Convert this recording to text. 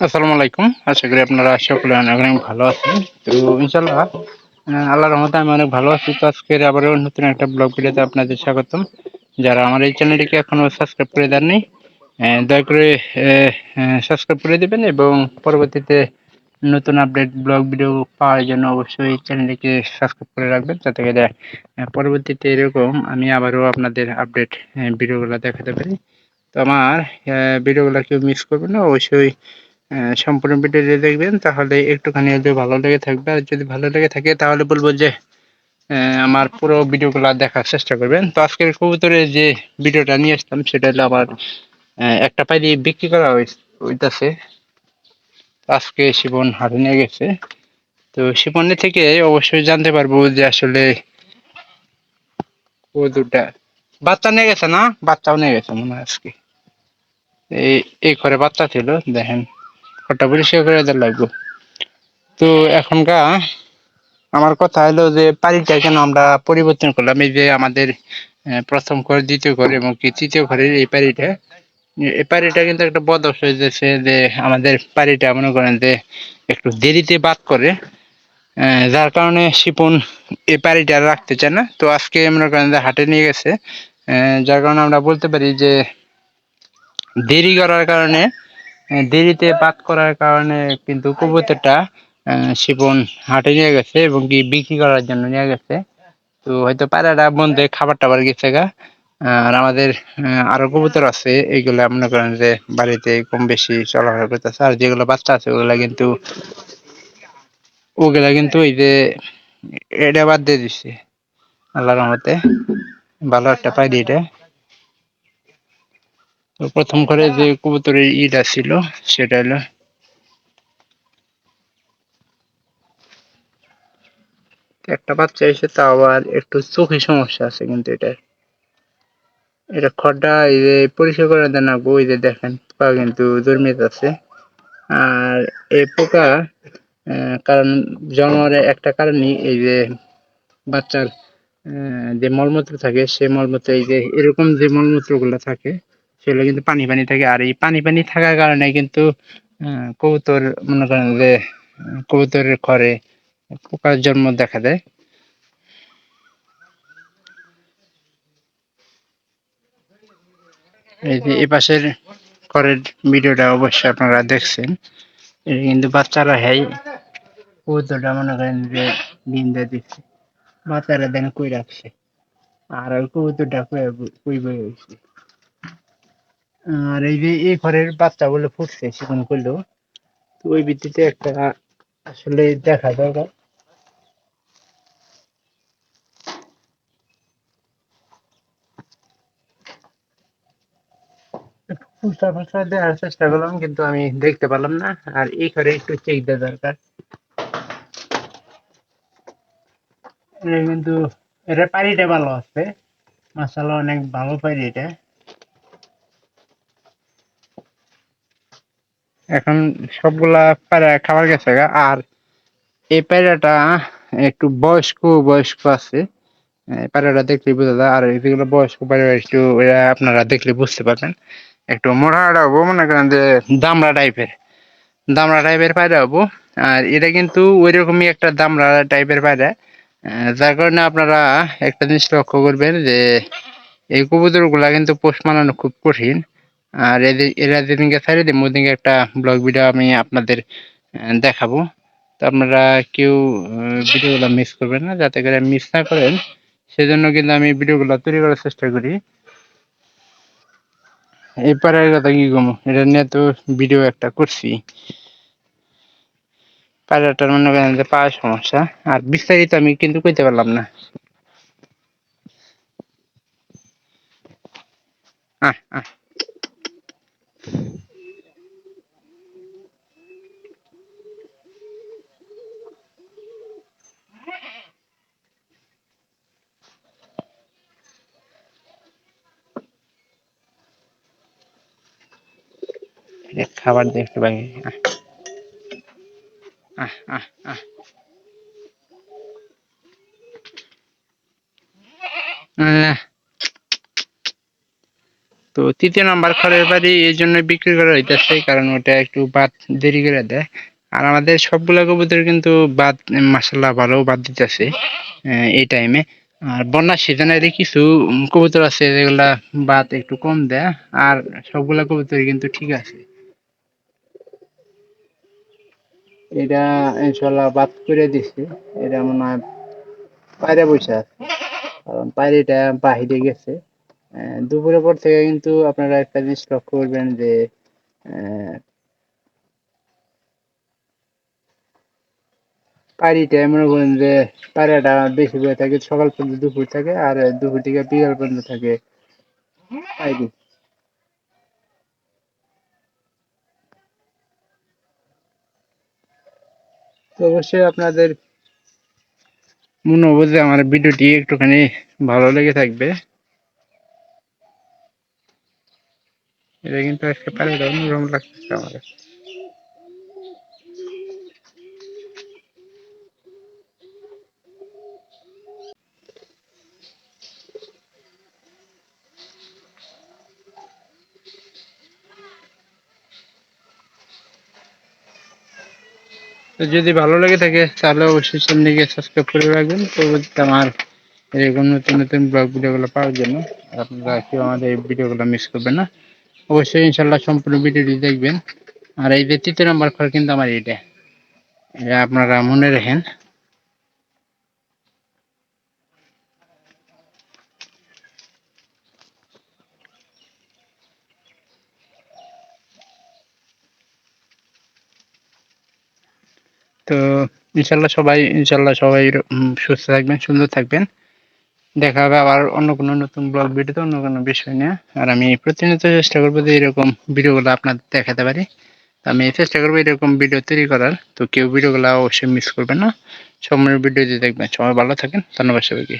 আসসালামু আলাইকুম। আশা করি আপনারা সকলে অনেক অনেক ভালো আছেন। তো ইনশাল্লাহ আল্লাহ রহমতে আমি অনেক ভালো আছি। তো আজকের আবারও নতুন একটা ব্লগ ভিডিওতে আপনাদের স্বাগতম। যারা আমার এই চ্যানেলটিকে এখনও সাবস্ক্রাইব করে দেননি দয়া করে সাবস্ক্রাইব করে দিবেন এবং পরবর্তীতে নতুন আপডেট ব্লগ ভিডিও পাওয়ার জন্য অবশ্যই চ্যানেলটিকে সাবস্ক্রাইব করে রাখবেন। যাতে করে পরবর্তীতে এরকম আমি আবারও আপনাদের আপডেট ভিডিওগুলো দেখাতে পারি। তো আমার ভিডিওগুলো কেউ মিস করবেন না। অবশ্যই সম্পূর্ণ ভিডিওটি দেখবেন, তাহলে একটুখানি হলেও ভালো লেগে থাকবে, আর যদি ভালো লেগে থাকে, তাহলে বলব যে আমার পুরো ভিডিওগুলো দেখার চেষ্টা করবেন। তো আজকের কবুতরের যে ভিডিওটা নিয়ে আসলাম, সেটা হলো আমার একটা পাইরি বিক্রি করা হইতাছে। আজকে শিবন হাটে নিয়ে গেছে। তো শিবনের থেকে অবশ্যই জানতে পারব যে আসলে কবুতরটা বাচ্চা নিয়ে গেছে না? বাচ্চাও নিয়ে গেছে মনে হয় আজকে। এই এই ঘরে বাচ্চা ছিল, দেখেন। ঘরটা পরিষ্কার করে দেওয়া লাগবে। তো এখনকার আমার কথা হলো যে পানিটা কেন আমরা পরিবর্তন করলাম? এই যে আমাদের প্রথম ঘর, দ্বিতীয় ঘর এবং কি তৃতীয় ঘরের এই পানিটা এই পানিটা কিন্তু একটা বদস হয়ে যাচ্ছে যে আমাদের পানিটা মনে করেন যে একটু দেরিতে বাদ করে যার কারণে শিপন এই আর রাখতে চায় না। তো আজকে মনে করেন যে হাটে নিয়ে গেছে যার কারণে আমরা বলতে পারি যে দেরি করার কারণে দেরিতে বাদ করার কারণে কিন্তু কবুতরটা শিপন হাটে নিয়ে গেছে এবং কি বিক্রি করার জন্য নিয়ে গেছে। তো হয়তো পায়রাটা বন্ধে খাবার টাবার গেছে গা। আর আমাদের আরও কবুতর আছে এইগুলা মনে করেন যে বাড়িতে কম বেশি চলাফেরা করতেছে। আর যেগুলো বাচ্চা আছে, ওগুলা কিন্তু ওগুলা কিন্তু এই যে এটা বাদ দিয়ে দিচ্ছে আল্লাহর রহমতে ভালো একটা পাইরি এটা। তো প্রথম করে যে কবুতরের ইটা ছিল সেটা হলো একটা বাচ্চা এসে তা আবার একটু চোখে সমস্যা আছে কিন্তু এটা। এটা খড়টা এই যে পরিষ্কার করে দেন না ওই যে দেখেন পোকা কিন্তু জন্মিত আছে আর এই পোকা কারণ জন্মের একটা কারণই এই যে বাচ্চার যে মলমূত্র থাকে, সে মলমূত্র এই যে এরকম যে মলমূত্রগুলো থাকে সেগুলো কিন্তু পানি পানি থাকে। আর এই পানি পানি থাকার কারণে কিন্তু কবুতর মনে করেন যে, কবুতরের ঘরে পোকার জন্ম দেখা দেয়। এই যে এই পাশের ঘরের ভিডিওটা অবশ্যই আপনারা দেখছেন। এটা কিন্তু বাচ্চারা হ্যাঁ কবুতরটা মনে করেন যে দিয়ে দিচ্ছে। বাচ্চারা দেন কই রাখছে? আর ওই কবুতরটা কই বই হয়েছে আর এই যে এই ঘরের বাচ্চা বলে ফুটছে, সেখানে করল। তো ওই ভিত্তিতে একটা আসলে দেখা দরকার। ফুসটা দেওয়ার চেষ্টা করলাম, কিন্তু আমি দেখতে পারলাম না। আর এই ঘরে একটু চেক দেওয়া দরকার। কিন্তু এটা পানিটা ভালো আছে। মাসালা অনেক ভালো পানি এটা। এখন সবগুলা পায়রা খাবার গেছে গা। আর এই পায়রাটা একটু বয়স্ক বয়স্ক আছে। পায়রাটা দেখলে বোঝা যায়। আর যেগুলো বয়স্ক পায়রা, একটু আপনারা দেখলে বুঝতে পারবেন। একটু মোটা হব, মনে করেন যে দামড়া টাইপের। দামড়া টাইপের পায়রা হব। আর এটা কিন্তু ওই রকমই একটা দামড়া টাইপের পায়রা। যার কারণে আপনারা একটা জিনিস লক্ষ্য করবেন যে এই কবুতরগুলা কিন্তু পোষ মানানো খুব কঠিন। আর এরা যেদিনকে ছাড়ি দিন ওদিনকে একটা ব্লগ ভিডিও আমি আপনাদের দেখাবো। তো আপনারা কেউ ভিডিওগুলো মিস করবেন না যাতে করে মিস না করেন। সেজন্য কিন্তু আমি ভিডিওগুলো তৈরি করার চেষ্টা করি। এই পাড়ার কথা কি কমো? এটা নিয়ে তো ভিডিও একটা করছি। পায়রাটার মনে করেন যে পাওয়ার সমস্যা। আর বিস্তারিত আমি কিন্তু কইতে পারলাম না। আহ আহ। খাবার আহ আহ। তো তৃতীয় নাম্বার খড়ের বাড়ি এই জন্য বিক্রি করা হইতেছে, কারণ ওটা একটু বাদ দেরি করে দেয়। আর আমাদের সবগুলা কবুতর কিন্তু বাদ মাসাল্লাহ ভালো বাদ দিতেছে এই টাইমে আর বন্যার সিজনে কিছু কবুতর আছে যেগুলা বাদ একটু কম দেয়, আর সবগুলা কবুতর কিন্তু ঠিক আছে। এটা ইনশাল্লাহ বাদ করে দিছে। এটা মনে হয় বাইরে বসে আছে। কারণ বাইরেটা বাহিরে গেছে। দুপুরের পর থেকে কিন্তু আপনারা একটা জিনিস লক্ষ্য করবেন যে পাড়িটা মনে করেন যে পায়রাটা বেশি করে থাকে, সকাল পর্যন্ত দুপুর থাকে, আর দুপুর থেকে বিকাল পর্যন্ত থাকে। পায়রি তো অবশ্যই আপনাদের মনে হবে যে আমার ভিডিওটি একটুখানি ভালো লেগে থাকবে। এটা কিন্তু আজকে পারে অন্যরকম লাগতেছে আমার তো যদি ভালো লেগে থাকে, তাহলে অবশ্যই চ্যানেলটিকে সাবস্ক্রাইব করে রাখবেন। পরবর্তীতে আমার এরকম নতুন নতুন ব্লগ ভিডিওগুলো পাওয়ার জন্য আপনারা কেউ আমাদের এই ভিডিওগুলো মিস করবেন না। অবশ্যই ইনশাল্লাহ সম্পূর্ণ ভিডিওটি দেখবেন। আর এই যে তৃতীয় নম্বর ঘর কিন্তু আমার এইটা। এটা আপনারা মনে রাখেন। তো ইনশাল্লাহ সবাই ইনশাল্লাহ সবাই সুস্থ থাকবেন, সুন্দর থাকবেন। দেখা হবে আবার অন্য কোনো নতুন ব্লগ ভিডিওতে, অন্য কোনো বিষয় নিয়ে। আর আমি প্রতিনিয়ত চেষ্টা করব যে এরকম ভিডিওগুলো আপনাদের দেখাতে পারি। আমি চেষ্টা করব এরকম ভিডিও তৈরি করার। তো কেউ ভিডিওগুলো অবশ্যই মিস করবেন না। সময়ের দিয়ে দেখবেন। সবাই ভালো থাকেন। ধন্যবাদ সবাইকে।